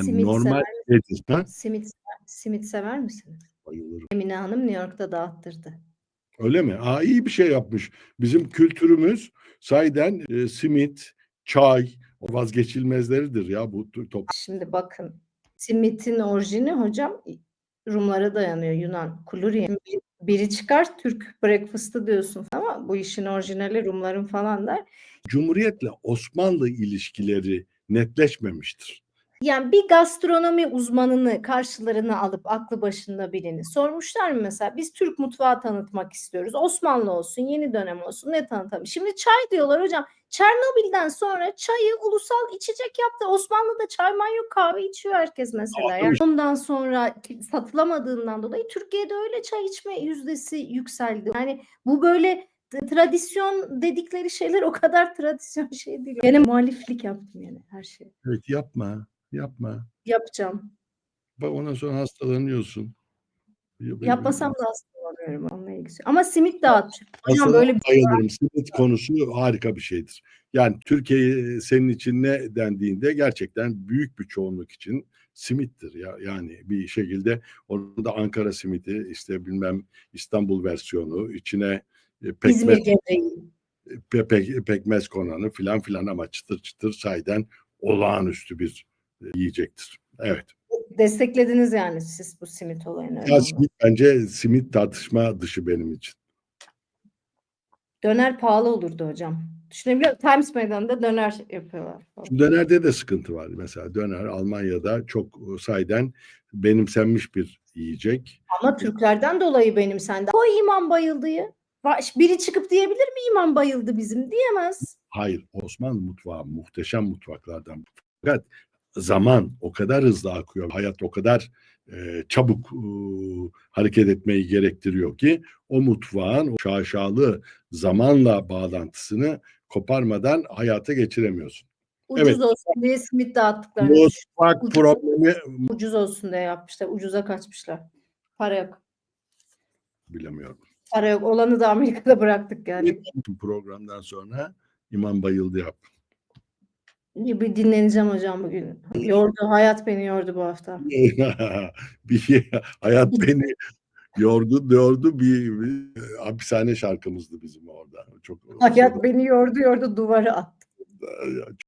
Yani Simit normal sever nedir? Simit simit sever misiniz? Bayılırım. Emine Hanım New York'ta dağıttırdı. Öyle mi? Aa, iyi bir şey yapmış. Bizim kültürümüz sayeden e, simit, çay o vazgeçilmezleridir ya bu top. Şimdi bakın simitin orijini hocam Rumlara dayanıyor Yunan. Kuluriye. Bir- Biri çıkar Türk breakfast'ı diyorsun ama bu işin orijinali Rumların falan der. Cumhuriyetle Osmanlı ilişkileri netleşmemiştir. Yani bir gastronomi uzmanını karşılarına alıp aklı başında birini sormuşlar mı mesela biz Türk mutfağı tanıtmak istiyoruz. Osmanlı olsun, yeni dönem olsun ne tanıtalım. Şimdi çay diyorlar hocam. Çernobil'den sonra çayı ulusal içecek yaptı. Osmanlı'da çay man yok kahve içiyor herkes mesela. Yani ondan sonra satılamadığından dolayı Türkiye'de öyle çay içme yüzdesi yükseldi. Yani bu böyle tradisyon dedikleri şeyler o kadar tradisyon şey değil. Gene muhaliflik yaptım yani her şeye. Evet yapma, yapma. Yapacağım. Bak ondan sonra hastalanıyorsun. Yapmasam da hastalanıyorum ilgili. Ama simit dağıtacağım. Hocam böyle bir bayılırım. Simit konusu harika bir şeydir. Yani Türkiye senin için ne dendiğinde gerçekten büyük bir çoğunluk için simittir ya. Yani bir şekilde onun da Ankara simidi işte bilmem İstanbul versiyonu içine e, pekmez İzmir gevreği. pe- pe- pekmez konanı filan filan ama çıtır çıtır sayden olağanüstü bir e, yiyecektir. Evet. Desteklediniz yani siz bu simit olayını. Ya mi? simit bence simit tartışma dışı benim için. Döner pahalı olurdu hocam. Düşünebiliyor musun? Times Meydanı'nda döner yapıyorlar. Dönerde de sıkıntı var. Mesela döner Almanya'da çok e, sayeden benimsenmiş bir yiyecek. Ama Türklerden dolayı benim sende. O İmam Bayıldı'yı. Va- Biri çıkıp diyebilir mi İmam Bayıldı bizim? Diyemez. Hayır, Osmanlı mutfağı muhteşem mutfaklardan. Fakat zaman o kadar hızlı akıyor, hayat o kadar e, çabuk e, hareket etmeyi gerektiriyor ki o mutfağın o şaşalı zamanla bağlantısını koparmadan hayata geçiremiyorsun. Ucuz Evet. olsun diye simit dağıttıklarını. Mutfak Ucuz- problemi Ucuz olsun diye yapmışlar. Ucuza kaçmışlar. Para yok. bilemiyorum. Para yok. Olanı da Amerika'da bıraktık yani. Programdan sonra İmam bayıldı yap. Bir dinleneceğim hocam bugün. Yordu. Hayat beni yordu bu hafta. bir hayat beni yordu yordu bir, bir hapishane şarkımızdı bizim orada. Çok Hayat beni yordu yordu duvara attı.